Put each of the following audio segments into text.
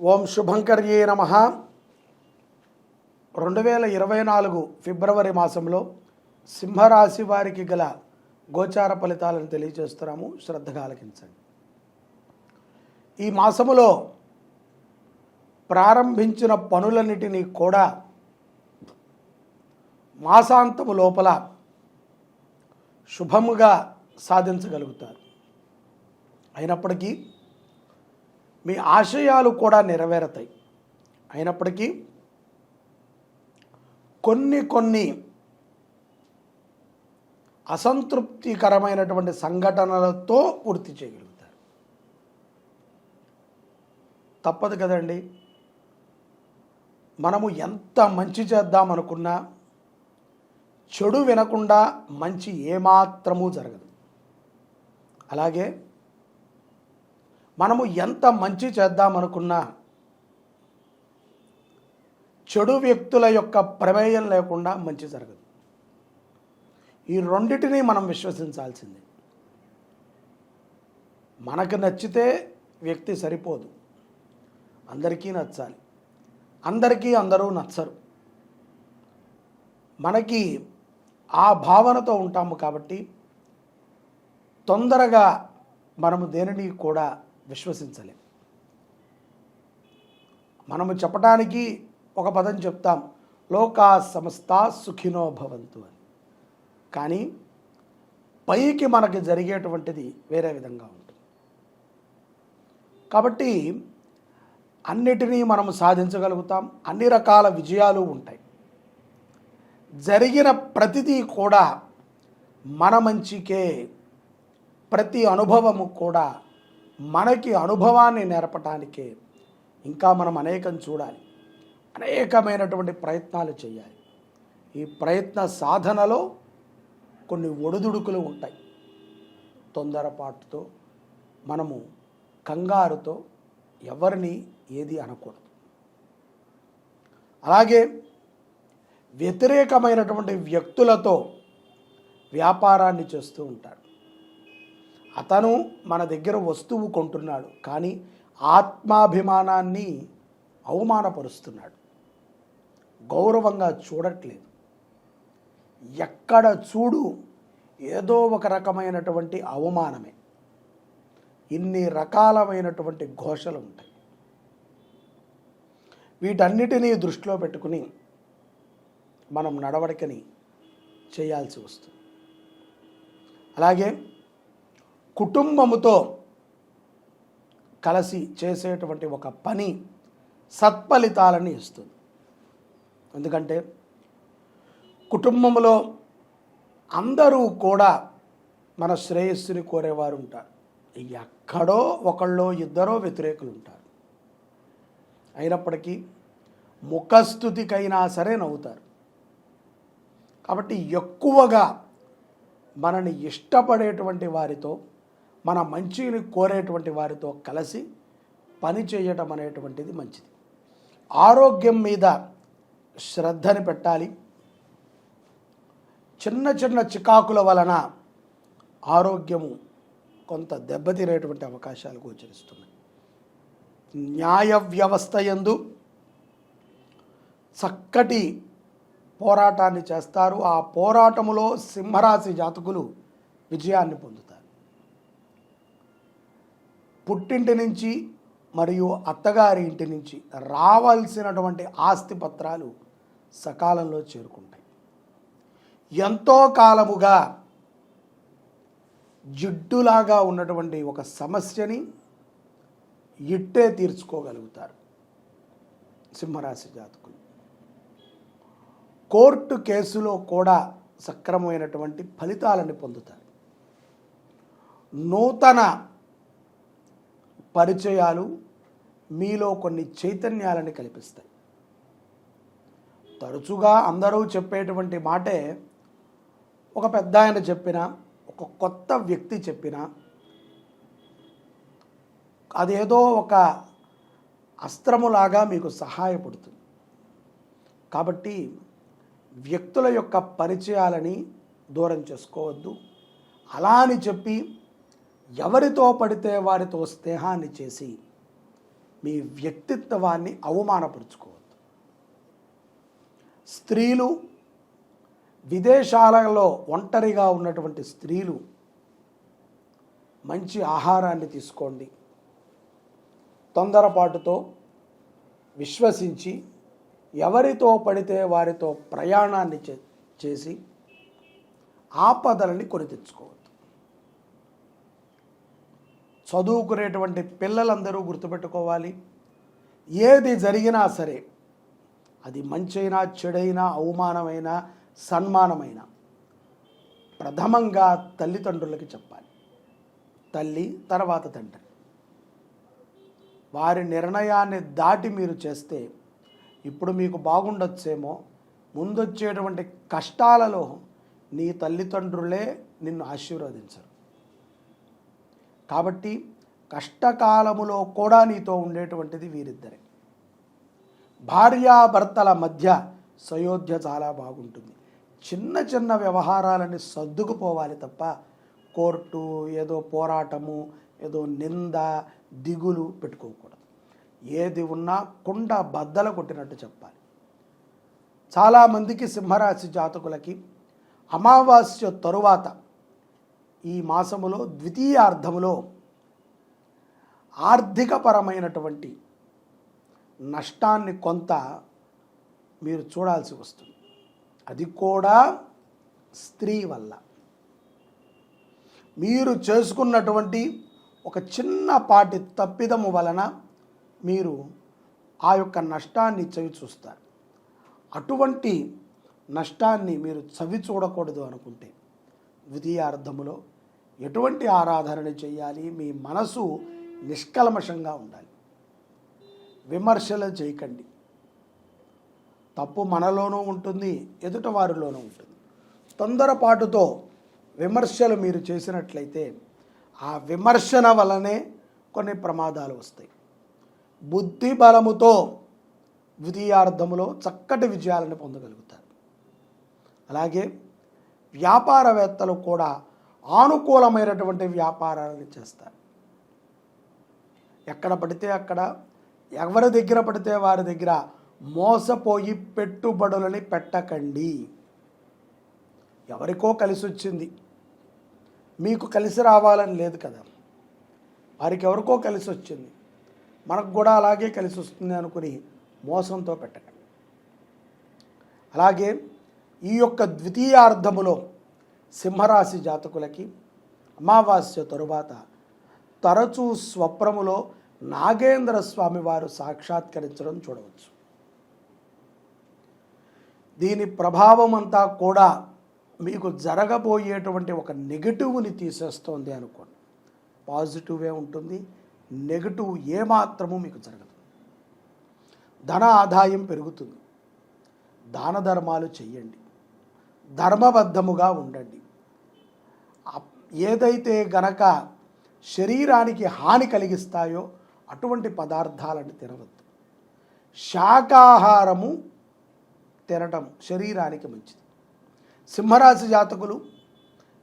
ఓం శుభంకర్యే నమ. రెండు వేల ఇరవై నాలుగు ఫిబ్రవరి మాసంలో సింహరాశి వారికి గల గోచార ఫలితాలను తెలియజేస్తున్నాము. శ్రద్ధగా ఆలకించండి. ఈ మాసములో ప్రారంభించిన పనులన్నిటినీ కూడా మాసాంతము లోపల శుభముగా సాధించగలుగుతారు. అయినప్పటికీ మీ ఆశయాలు కూడా నెరవేరతాయి. అయినప్పటికీ కొన్ని కొన్ని అసంతృప్తికరమైనటువంటి సంఘటనలతో పూర్తి చేయగలుగుతారు. తప్పదు కదండి. మనము ఎంత మంచి చేద్దాం అనుకున్నా చెడు వినకుండా మంచి ఏమాత్రము జరగదు. అలాగే మనము ఎంత మంచి చేద్దామనుకున్నా చెడు వ్యక్తుల యొక్క ప్రమేయం లేకుండా మంచి జరగదు. ఈ రెండిటిని మనం విశ్వసించాల్సిందే. మనకు నచ్చితే వ్యక్తి సరిపోదు. అందరికీ నచ్చాలి. అందరికీ అందరూ నచ్చరు. మనకి ఆ భావనతో ఉంటాము కాబట్టి తొందరగా మనము దేనిని కూడా విశ్వసించలేం. మనము చెప్పడానికి ఒక పదం చెప్తాం. లోకా సమస్త సుఖినో భవంతు అని. కానీ పైకి మనకి జరిగేటువంటిది వేరే విధంగా ఉంటుంది. కాబట్టి అన్నిటినీ మనం సాధించగలుగుతాం. అన్ని రకాల విజయాలు ఉంటాయి. జరిగిన ప్రతిదీ కూడా మన మంచికే. ప్రతి అనుభవము కూడా మనకి అనుభవాన్ని నేర్పటానికే ఇంకా మనం అనేకం చూడాలి. అనేకమైనటువంటి ప్రయత్నాలు చేయాలి. ఈ ప్రయత్న సాధనలో కొన్ని ఒడిదుడుకులు ఉంటాయి. తొందరపాటుతో మనము కంగారుతో ఎవరిని ఏది అనకూడదు. అలాగే వ్యతిరేకమైనటువంటి వ్యక్తులతో వ్యాపారాన్ని చేస్తూ ఉంటాడు. అతను మన దగ్గర వస్తువు కొంటున్నాడు కానీ ఆత్మాభిమానాన్ని అవమానపరుస్తున్నాడు. గౌరవంగా చూడట్లేదు. ఎక్కడ చూడు ఏదో ఒక రకమైనటువంటి అవమానమే. ఇన్ని రకాలమైనటువంటి ఘోషలు ఉంటాయి. వీటన్నిటినీ దృష్టిలో పెట్టుకుని మనం నడవడికని చేయాల్సి వస్తుంది. అలాగే కుటుంబముతో కలిసి చేసేటువంటి ఒక పని సత్ఫలితాలని ఇస్తుంది. ఎందుకంటే కుటుంబంలో అందరూ కూడా మన శ్రేయస్సుని కోరేవారు ఉంటారు. ఎక్కడో ఒకళ్ళో ఇద్దరో వ్యతిరేకులు ఉంటారు అయినప్పటికీ ముఖస్థుతికైనా సరే నవ్వుతారు. కాబట్టి ఎక్కువగా మనని ఇష్టపడేటువంటి వారితో మన మంచిని కోరేటువంటి వారితో కలిసి పని చేయటం అనేటువంటిది మంచిది. ఆరోగ్యం మీద శ్రద్ధని పెట్టాలి. చిన్న చిన్న చికాకుల వలన ఆరోగ్యము కొంత దెబ్బతిరేటువంటి అవకాశాలు గోచరిస్తున్నాయి. న్యాయ వ్యవస్థ యందు చక్కటి పోరాటాన్ని చేస్తారు. ఆ పోరాటములో సింహరాశి జాతకులు విజయాన్ని పొందుతారు. పుట్టింటి నుంచి మరియు అత్తగారి ఇంటి నుంచి రావాల్సినటువంటి ఆస్తి పత్రాలు సకాలంలో చేరుకుంటాయి. ఎంతో కాలముగా జిడ్డులాగా ఉన్నటువంటి ఒక సమస్యని ఇట్టే తీర్చుకోగలుగుతారు సింహరాశి జాతకులు. కోర్టు కేసులో కూడా సక్రమమైనటువంటి ఫలితాలను పొందుతారు. నూతన పరిచయాలు మీలో కొన్ని చైతన్యాలని కల్పిస్తాయి. తరచుగా అందరూ చెప్పేటువంటి మాటే ఒక పెద్ద ఆయన చెప్పిన ఒక కొత్త వ్యక్తి చెప్పిన అదేదో ఒక అస్త్రములాగా మీకు సహాయపడుతుంది. కాబట్టి వ్యక్తుల యొక్క పరిచయాలని దూరం చేసుకోవద్దు. అలా అని చెప్పి ఎవరితో పడితే వారితో స్నేహాన్ని చేసి మీ వ్యక్తిత్వాన్ని అవమానపరుచుకోవద్దు. స్త్రీలు విదేశాలలో ఒంటరిగా ఉన్నటువంటి స్త్రీలు మంచి ఆహారాన్ని తీసుకోండి. తొందరపాటుతో విశ్వసించి ఎవరితో పడితే వారితో ప్రయాణాన్ని చే- చేసి ఆపదలని కొని తెచ్చుకోవద్దు. చదువుకునేటువంటి పిల్లలందరూ గుర్తుపెట్టుకోవాలి. ఏది జరిగినా సరే అది మంచైనా చెడైనా అవమానమైన సన్మానమైన ప్రథమంగా తల్లిదండ్రులకి చెప్పాలి. తల్లి తర్వాత తండ్రి. వారి నిర్ణయాన్ని దాటి మీరు చేస్తే ఇప్పుడు మీకు బాగుండొచ్చేమో ముందొచ్చేటువంటి కష్టాలలో నీ తల్లిదండ్రులే నిన్ను ఆశీర్వదించరు. కాబట్టి కష్టకాలములో కూడా నీతో ఉండేటువంటిది వీరిద్దరే. భార్యాభర్తల మధ్య సయోధ్య చాలా బాగుంటుంది. చిన్న చిన్న వ్యవహారాలని సర్దుకుపోవాలి తప్ప కోర్టు ఏదో పోరాటము ఏదో నింద దిగులు పెట్టుకోకూడదు. ఏది ఉన్నా కుండ బద్దల కొట్టినట్టు చెప్పాలి. చాలామందికి సింహరాశి జాతకులకి అమావాస్య తరువాత ఈ మాసములో ద్వితీయార్థములో ఆర్థికపరమైనటువంటి నష్టాన్ని కొంత మీరు చూడాల్సి వస్తుంది. అది కూడా స్త్రీ వల్ల. మీరు చేసుకున్నటువంటి ఒక చిన్నపాటి తప్పిదము వలన మీరు ఆ యొక్క నష్టాన్ని చవి చూస్తారు. అటువంటి నష్టాన్ని మీరు చవి చూడకూడదు అనుకుంటే ద్వితీయార్థములో ఎటువంటి ఆరాధన చేయాలి? మీ మనసు నిష్కల్మషంగా ఉండాలి. విమర్శలు చేయకండి. తప్పు మనలోనూ ఉంటుంది ఎదుట వారిలోనూ ఉంటుంది. తొందరపాటుతో విమర్శలు మీరు చేసినట్లయితే ఆ విమర్శన వలనే కొన్ని ప్రమాదాలు వస్తాయి. బుద్ధి బలముతో ద్వితీయార్థములో చక్కటి విజయాలను పొందగలుగుతారు. అలాగే వ్యాపారవేత్తలు కూడా ఆనుకూలమైనటువంటి వ్యాపారాలను చేస్తారు. ఎక్కడ పడితే అక్కడ ఎవరి దగ్గర పడితే వారి దగ్గర మోసపోయి పెట్టుబడులని పెట్టకండి. ఎవరికో కలిసి వచ్చింది మీకు కలిసి రావాలని లేదు కదా. వారికి ఎవరికో కలిసి వచ్చింది మనకు కూడా అలాగే కలిసి వస్తుంది అనుకుని మోసంతో పెట్టకండి. అలాగే ఈ యొక్క ద్వితీయార్థములో సింహరాశి జాతకులకి అమావాస్య తరువాత తరచూ స్వప్నములో నాగేంద్ర స్వామి వారు సాక్షాత్కరించడం చూడవచ్చు. దీని ప్రభావం అంతా కూడా మీకు జరగబోయేటువంటి ఒక నెగటివ్ని తీసేస్తోంది అనుకోండి. పాజిటివే ఉంటుంది నెగటివ్ ఏమాత్రము మీకు జరగదు. ధన ఆదాయం పెరుగుతుంది. దాన ధర్మాలు చెయ్యండి. ధర్మబద్ధముగా ఉండండి. ఏదైతే గనక శరీరానికి హాని కలిగిస్తాయో అటువంటి పదార్థాలను తినవద్దు. శాకాహారము తినటం శరీరానికి మంచిది. సింహరాశి జాతకులు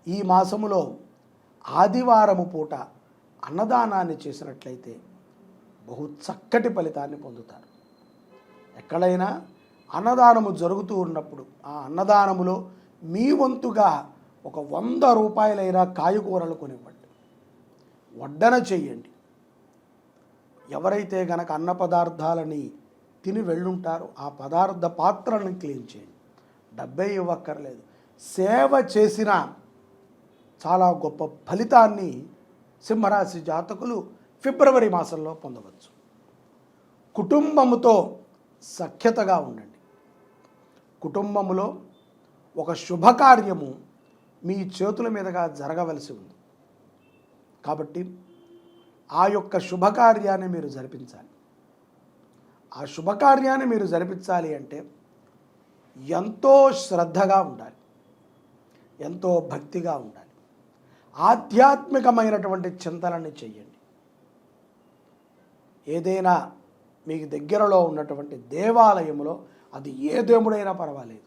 ఈ మాసములో ఆదివారము పూట అన్నదానాన్ని చేసినట్లయితే బహు చక్కటి ఫలితాన్ని పొందుతారు. ఎక్కడైనా అన్నదానము జరుగుతూ ఉన్నప్పుడు ఆ అన్నదానములో మీ వంతుగా ఒక వంద రూపాయలైనా కాయగూరలు కొనివ్వండి. వడ్డన చెయ్యండి ఎవరైతే గనక అన్న పదార్థాలని తిని వెళ్ళుంటారో ఆ పదార్థ పాత్రలను క్లీన్ చేయండి. డబ్బే ఇవ్వక్కర్లేదు. సేవ చేసిన చాలా గొప్ప ఫలితాన్ని సింహరాశి జాతకులు ఫిబ్రవరి మాసంలో పొందవచ్చు. కుటుంబముతో సఖ్యతగా ఉండండి. కుటుంబములో ఒక శుభకార్యము మీ చేతుల మీదుగా జరగవలసి ఉంది. కాబట్టి ఆ యొక్క శుభకార్యాన్ని మీరు జరిపించాలి. ఆ శుభకార్యాన్ని మీరు జరిపించాలి అంటే ఎంతో శ్రద్ధగా ఉండాలి. ఎంతో భక్తిగా ఉండాలి. ఆధ్యాత్మికమైనటువంటి చింతనని చెయ్యండి. ఏదైనా మీకు దగ్గరలో ఉన్నటువంటి దేవాలయంలో అది ఏ దేవుడైనా పర్వాలేదు.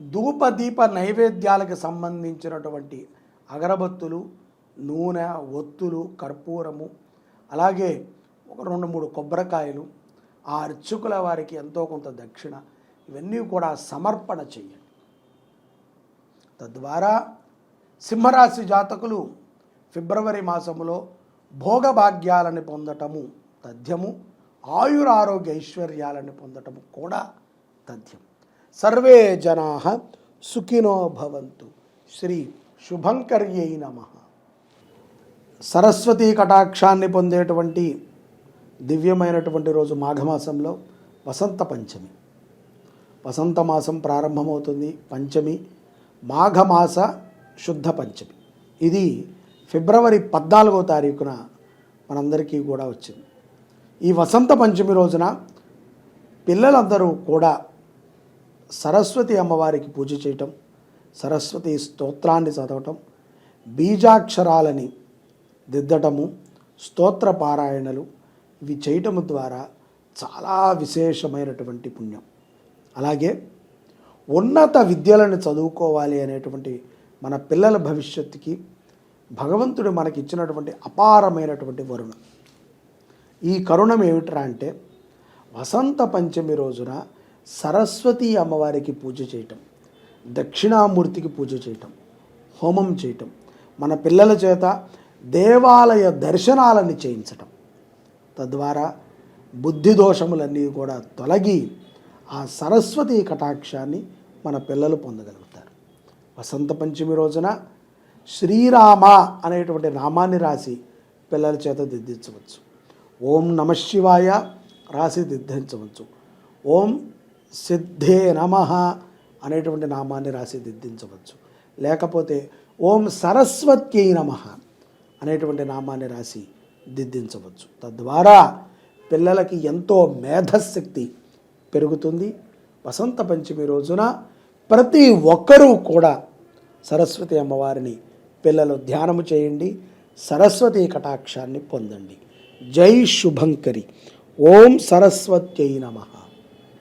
ధూప దీప నైవేద్యాలకు సంబంధించినటువంటి అగరబత్తులు నూనె ఒత్తులు కర్పూరము అలాగే ఒక రెండు మూడు కొబ్బరికాయలు ఆ అర్చకుల వారికి ఎంతో కొంత దక్షిణ ఇవన్నీ కూడా సమర్పణ చేయండి. తద్వారా సింహరాశి జాతకులు ఫిబ్రవరి మాసములో భోగభాగ్యాలను పొందటము తథ్యము ఆయురారోగ్య ఐశ్వర్యాలను పొందటము కూడా తథ్యం సర్వే జనా సుఖినో భవంతు. శ్రీ శుభంకర్యై నమ. సరస్వతీ కటాక్షాన్ని పొందేటువంటి దివ్యమైనటువంటి రోజు మాఘమాసంలో వసంత పంచమి. వసంత మాసం ప్రారంభమవుతుంది. పంచమి మాఘమాస శుద్ధ పంచమి. ఇది ఫిబ్రవరి పద్నాలుగో తారీఖున మనందరికీ కూడా వచ్చింది. ఈ వసంత పంచమి రోజున పిల్లలందరూ కూడా సరస్వతి అమ్మవారికి పూజ చేయటం సరస్వతి స్తోత్రాన్ని చదవటం బీజాక్షరాలని దిద్దటము స్తోత్ర పారాయణలు ఇవి చేయటము ద్వారా చాలా విశేషమైనటువంటి పుణ్యం. అలాగే ఉన్నత విద్యలను చదువుకోవాలి అనేటువంటి మన పిల్లల భవిష్యత్తుకి భగవంతుడు మనకి ఇచ్చినటువంటి అపారమైనటువంటి వరుణ. ఈ కరుణం ఏమిట్రా అంటే వసంత పంచమి రోజున సరస్వతి అమ్మవారికి పూజ చేయటం దక్షిణామూర్తికి పూజ చేయటం హోమం చేయటం మన పిల్లల చేత దేవాలయ దర్శనాలని చేయించటం. తద్వారా బుద్ధి దోషములన్నీ కూడా తొలగి ఆ సరస్వతి కటాక్షాన్ని మన పిల్లలు పొందగలుగుతారు. వసంత పంచమి రోజున శ్రీరామ అనేటువంటి నామాన్ని రాసి పిల్లల చేత దిద్దించవచ్చు. ఓం నమశివాయ రాసి దిద్దించవచ్చు. ఓం సిద్ధే నమ అనేటువంటి నామాన్ని రాసి దిద్దించవచ్చు. లేకపోతే ఓం సరస్వత్యై నమ అనేటువంటి నామాన్ని రాసి దిద్దించవచ్చు. తద్వారా పిల్లలకి ఎంతో మేధశక్తి పెరుగుతుంది. వసంత పంచమి రోజున ప్రతి ఒక్కరూ కూడా సరస్వతి అమ్మవారిని పిల్లలు ధ్యానము చేయండి. సరస్వతి కటాక్షాన్ని పొందండి. జై శుభంకరి. ఓం సరస్వత్యై నమః.